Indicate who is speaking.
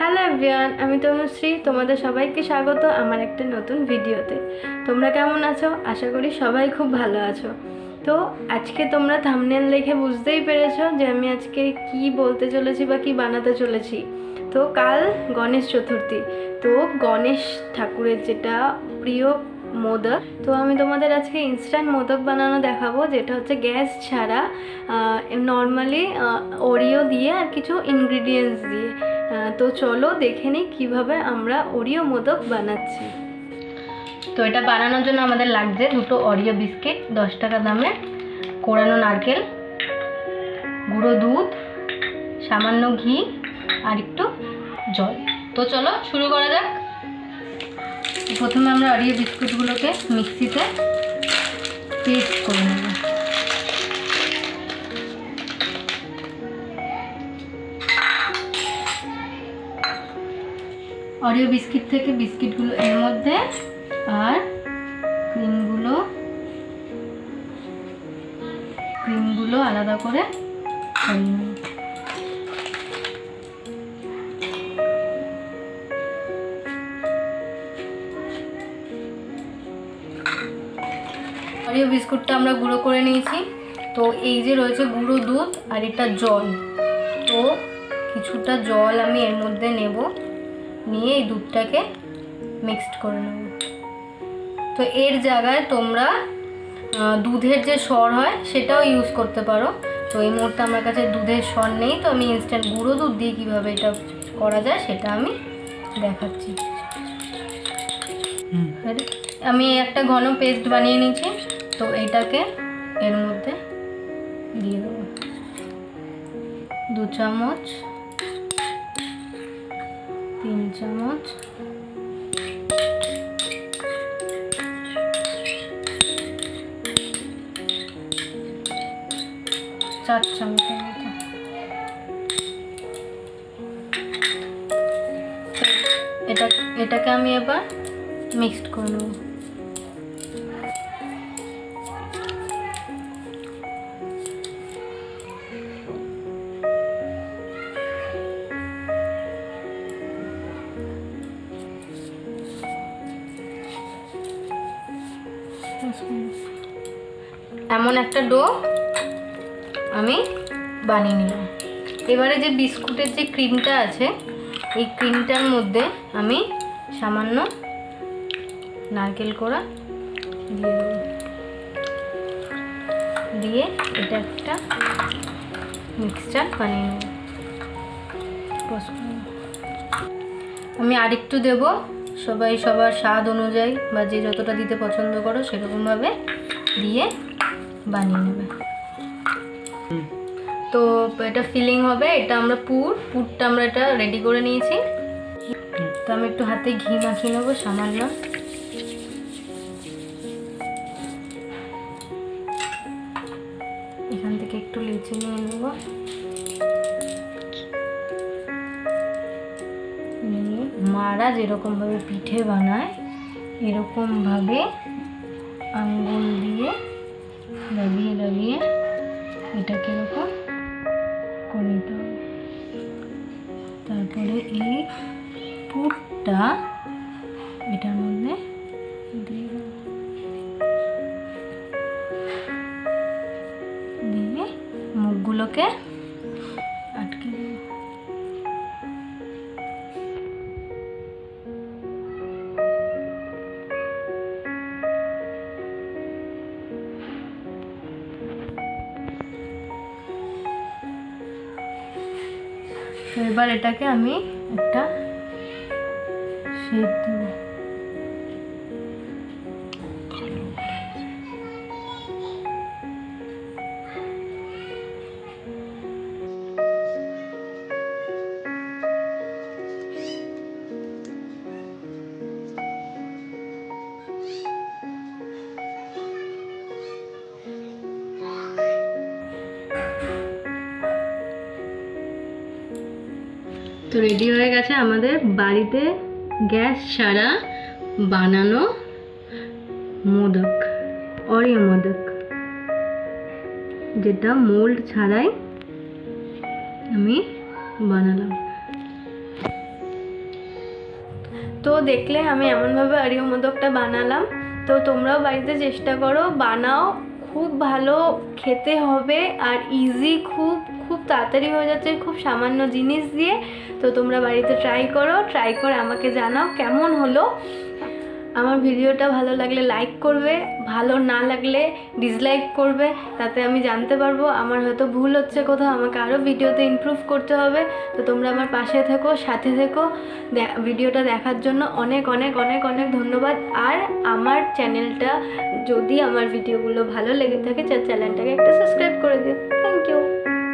Speaker 1: Hello everyone আমি তনুশ্রী, তোমাদের সবাইকে স্বাগত আমার একটা নতুন ভিডিওতে। তোমরা কেমন আছো? আশা করি সবাই খুব ভালো আছো। তো আজকে তোমরা থামনেল দেখে বুঝতেই পেরেছ যে আমি আজকে কি বলতে চলেছি বা কি বানাতে চলেছি। তো কাল গণেশ চতুর্থী। তো গণেশ ঠাকুরের যেটা প্রিয় মোদক, তো আমি তোমাদের আজকে ইনস্ট্যান্ট মোদক বানানো দেখাবো, যেটা হচ্ছে গ্যাস ছাড়া নর্মালি ওরিও দিয়ে আর কিছু ইনগ্রিডিয়েন্টস দিয়ে। তো চলো দেখে নিই কীভাবে আমরা ওরিও মোদক বানাচ্ছি। তো এটা বানানোর জন্য আমাদের লাগছে দুটো অরিও বিস্কিট, দশ টাকা দামে। কোরানো নারকেল, গুঁড়ো দুধ, সামান্য ঘি আর একটু জল। তো চলো শুরু করা যাক। প্রথমে আমরা অরিও বিস্কুটগুলোকে মিক্সিতে পেস্ট করে নেব। অরিও বিস্কিট থেকে বিস্কিটগুলো এর মধ্যে আর ক্রিমগুলো ক্রিমগুলো আলাদা করে অরিও বিস্কুটটা আমরা গুঁড়ো করে নিয়েছি। তো এই যে রয়েছে গুঁড়ো দুধ আর এটা জল। তো কিছুটা জল আমি এর মধ্যে নেব। নিয়ে এই দুধটাকে মিক্সড করে নেব। তো এর জায়গায় তোমরা দুধের যে সর হয় সেটাও ইউজ করতে পারো। তো এই মুহূর্তে আমার কাছে দুধের সর নেই তো আমি ইনস্ট্যান্ট গুঁড়ো দুধ দিয়ে কীভাবে এটা করা যায় সেটা আমি দেখাচ্ছি। আমি একটা ঘন পেস্ট বানিয়ে নিয়েছি তো এটাকে এর মধ্যে দিয়ে দেবো। দু চামচ তিন চামচ। চার চামচের মতো। এটা এটাকে আমি এবার মিক্সড করে নেব। এমন একটা ডো আমি বানিয়ে নিলাম। এবারে যে বিস্কুটের যে ক্রিমটা আছে, এই ক্রিমটার মধ্যে আমি সামান্য নারকেল কোড়া দিয়ে দিয়ে এটা একটা মিক্সচার বানিয়ে নেব। আমি আরেকটু দেব। সবাই সবার স্বাদ অনুযায়ী বা যে যতটা দিতে পছন্দ করো সেরকমভাবে দিয়ে বানিয়ে নেবে। তো এটা ফিলিং হবে, এটা আমরা পুর, পুরটা আমরা এটা রেডি করে নিয়েছি। তো আমি একটু হাতে ঘি মাখিয়ে নেব সামান্য। এখান থেকে একটু লিচু নিয়ে নেব। মারা যেরকমভাবে পিঠে বানায় এরকমভাবে আঙ্গুল দিয়ে লাগিয়ে লাগিয়ে এটাকে এরকম করে নিতে হবে। তারপরে এই পুরটা এটার মধ্যে দিয়ে দিয়ে মুখগুলোকে এবার এটাকে আমি একটা শেপ দেবো। তো রেডি হয়ে গেছে আমাদের বাড়িতে গ্যাস ছাড়া বানানো মোদক অরিও মোদক, যেটা মোল্ড ছাড়াই আমি বানালাম। তো দেখলে আমি এমনভাবে আরিও মোদকটা বানালাম। তো তোমরাও বাড়িতে চেষ্টা করো, বানাও, খুব ভালো, খেতে হবে আর ইজি খুব তাড়াতাড়ি হয়ে যাচ্ছে, খুব সামান্য জিনিস দিয়ে। তো তোমরা বাড়িতে ট্রাই করো ট্রাই করে আমাকে জানাও কেমন হলো। আমার ভিডিওটা ভালো লাগলে লাইক করবে, ভালো না লাগলে ডিসলাইক করবে, তাতে আমি জানতে পারব। আমার হয়তো ভুল হচ্ছে কোথাও, আমাকে আরও ভিডিওতে ইমপ্রুভ করতে হবে। তো তোমরা আমার পাশে থেকো, সাথে থেকো। ভিডিওটা দেখার জন্য অনেক অনেক অনেক অনেক ধন্যবাদ। আর আমার চ্যানেলটা যদি আমার ভিডিওগুলো ভালো লেগে থাকে চ্যানেলটাকে একটা সাবস্ক্রাইব করে দিও।